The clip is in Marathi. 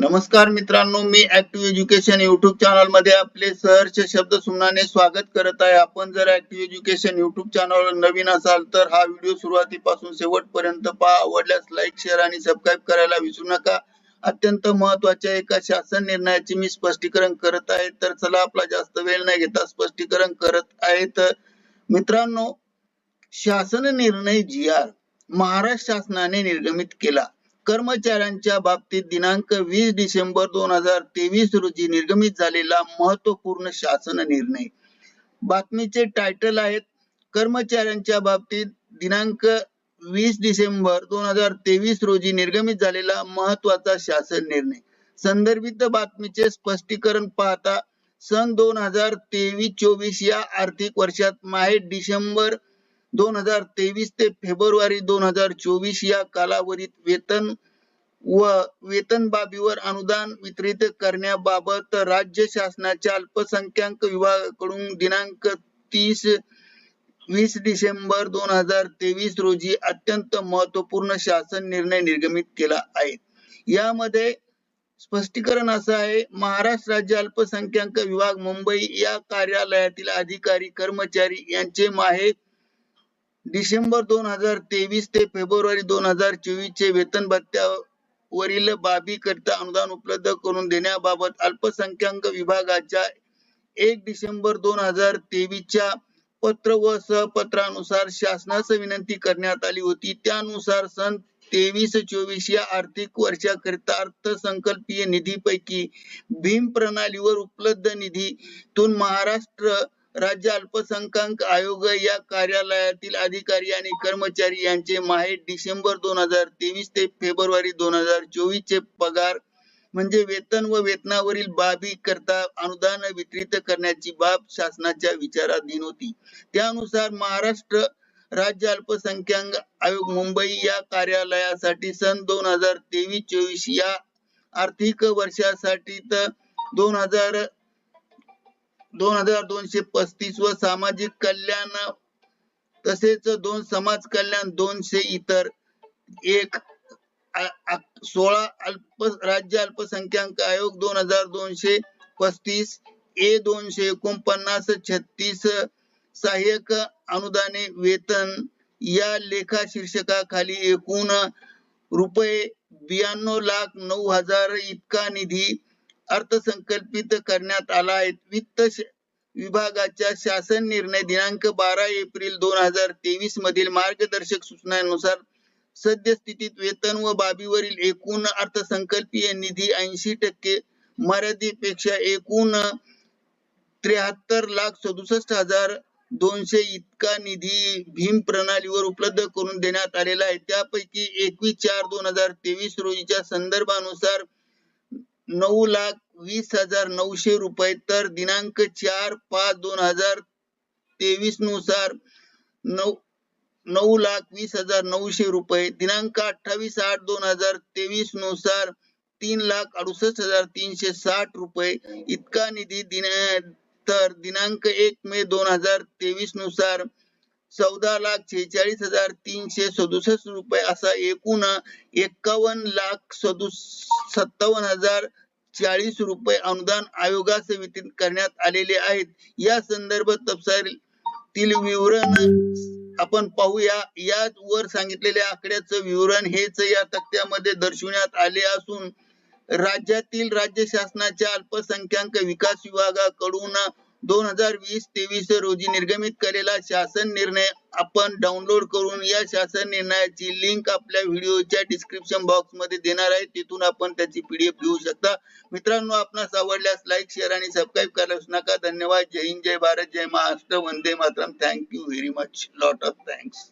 नमस्कार मित्रांनो मी ऍक्टिव्ह एज्युकेशन युट्यूब चॅनलमध्ये आपले सहर्ष शब्द सुमनाने स्वागत करत आहे. आपण जर ऍक्टिव्ह एज्युकेशन युट्यूब चॅनल नवीन असाल तर हा व्हिडिओ सुरुवातीपासून शेवटपर्यंत पहा. आवडल्यास लाईक शेअर आणि सबस्क्राईब करायला विसरू नका. अत्यंत महत्त्वाच्या एका शासन निर्णयाचे मी स्पष्टीकरण करत आहे. तर चला आपला जास्त वेळ नाही घेता स्पष्टीकरण करत आहे. तर मित्रांनो शासन निर्णय जी आर महाराष्ट्र शासनाने निर्गमित केला. कर्मचाऱ्यांच्या बाबतीत दिनांक वीस डिसेंबर दोन हजार तेवीस रोजी निर्गमित झालेला महत्त्वपूर्ण शासन निर्णय. बातमीचे टायटल आहेत कर्मचाऱ्यांच्या बाबतीत दिनांक वीस डिसेंबर दोन हजार तेवीस रोजी निर्गमित झालेला महत्त्वाचा शासन निर्णय. संदर्भित बातमीचे स्पष्टीकरण पाहता सन दोन हजार तेवीस चोवीस या आर्थिक वर्षात माहे डिसेंबर दोन हजार तेवीस ते फेब्रुवारी दोन हजार चोवीस या कालावधीत वेतन व वेतन बाबीवर अनुदान वितरित करण्याबाबत राज्य शासनाच्या अल्पसंख्याक विभागाकडून दिनांक तीस वीस डिसेंबर दोन हजार तेवीस रोजी अत्यंत महत्त्वपूर्ण शासन निर्णय निर्गमित केला आहे. यामध्ये स्पष्टीकरण असं आहे महाराष्ट्र राज्य अल्पसंख्याक विभाग मुंबई या कार्यालयातील अधिकारी कर्मचारी यांचे माहे डिसेंबर दोन हजार तेवीस ते फेब्रुवारी दोन हजार चोवीस चे वेतन भत्त्यावरील बाबी करता अनुदान उपलब्ध करून देण्याबाबत अल्पसंख्याक विभागाच्या एक डिसेंबर दोन हजार तेवीसच्या पत्र व सहपत्रानुसार शासनास विनंती करण्यात आली होती. त्यानुसार सन तेवीस चोवीस या आर्थिक वर्षाकरिता अर्थसंकल्पीय निधीपैकी भीम प्रणालीवर उपलब्ध निधीतून महाराष्ट्र राज्य अल्पसंख्याक आयोग या कार्यालयातील अधिकारी आणि कर्मचारी यांचे माहे डिसेंबर दोन हजार तेवीस ते फेब्रुवारी दोन हजार चोवीस चे पगार म्हणजे वेतन व वेतनावरील बाबी करता अनुदान वितरित करण्याची बाब शासनाच्या विचाराधीन होती. त्यानुसार महाराष्ट्र राज्य अल्पसंख्याक आयोग मुंबई या कार्यालयासाठी सन दोन हजार तेवीस चोवीस या आर्थिक वर्षासाठी तर दोन हजार दोन हजार दोनशे पस्तीस व सामाजिक कल्याण तसेच दोन समाज कल्याण दोनशे इतर. एक सोळा अल्प राज्य अल्पसंख्याक आयोग दोन हजार दोनशे पस्तीस. ए दोनशे एकोणपन्नास छत्तीस सहाय्यक अनुदाने वेतन. या लेखा शीर्षकाखाली एकूण रुपये ब्याण्णव लाख नऊ हजार इतका निधी अर्थसंकल्पित करण्यात आला आहे. वित्त विभागाच्या शासन निर्णय दिनांक बारा एप्रिल दोन हजार तेवीस मधील मार्गदर्शक सूचनांनुसार सद्यस्थितीत वेतन व बाबीवरील एकूण अर्थसंकल्पीय निधी ऐंशी टक्के मर्यादेपेक्षा एकूण त्र्याहत्तर लाख सदुसष्ट हजार दोनशे इतका निधी भीम प्रणालीवर उपलब्ध करून देण्यात आलेला आहे. त्यापैकी एकवीस चार दोन हजार तेवीस रोजीच्या संदर्भानुसार नऊ लाख वीस हजार नऊशे रुपये तर दिनांक चार पाच दोन हजार तेवीसनुसार नऊ नऊ लाख वीस हजार नऊशे रुपये. दिनांक अठ्ठावीस आठ दोन हजार तेवीसनुसार तीन लाख अडुसष्ट हजार तीनशे साठ रुपये. इतका निधी दिन तर दिनांक एक मे दोन हजार तेवीसनुसार चौदा लाख छेचाळीस हजार तीनशे सदुसष्ट रुपये असा एकूण एकावन्न लाख सदुस सत्तावन्न हजार चाळीस रुपये अनुदान आयोगा समितीत करण्यात आलेले आहेत. या संदर्भ तपशील विवरण आपण पाहूया. या वर सांगितलेल्या आकड्याचं विवरण हेच या तक्त्यामध्ये दर्शवण्यात आले असून राज्यातील राज्य शासनाच्या अल्पसंख्याक विकास विभागाकडून दोन हजार वीस तेवीस रोजी निर्गमित केलेला शासन निर्णय आपण डाउनलोड करून या शासन निर्णयाची लिंक आपल्या व्हिडिओच्या डिस्क्रिप्शन बॉक्समध्ये देणार आहे. तिथून आपण त्याची पीडीएफ घेऊ शकता. मित्रांनो आपणास आवडल्यास लाईक शेअर आणि सबस्क्राईब करायला नका. धन्यवाद. जय हिंद जय भारत जय Maharashtra. Vande Mataram. Thank you very much lot of thanks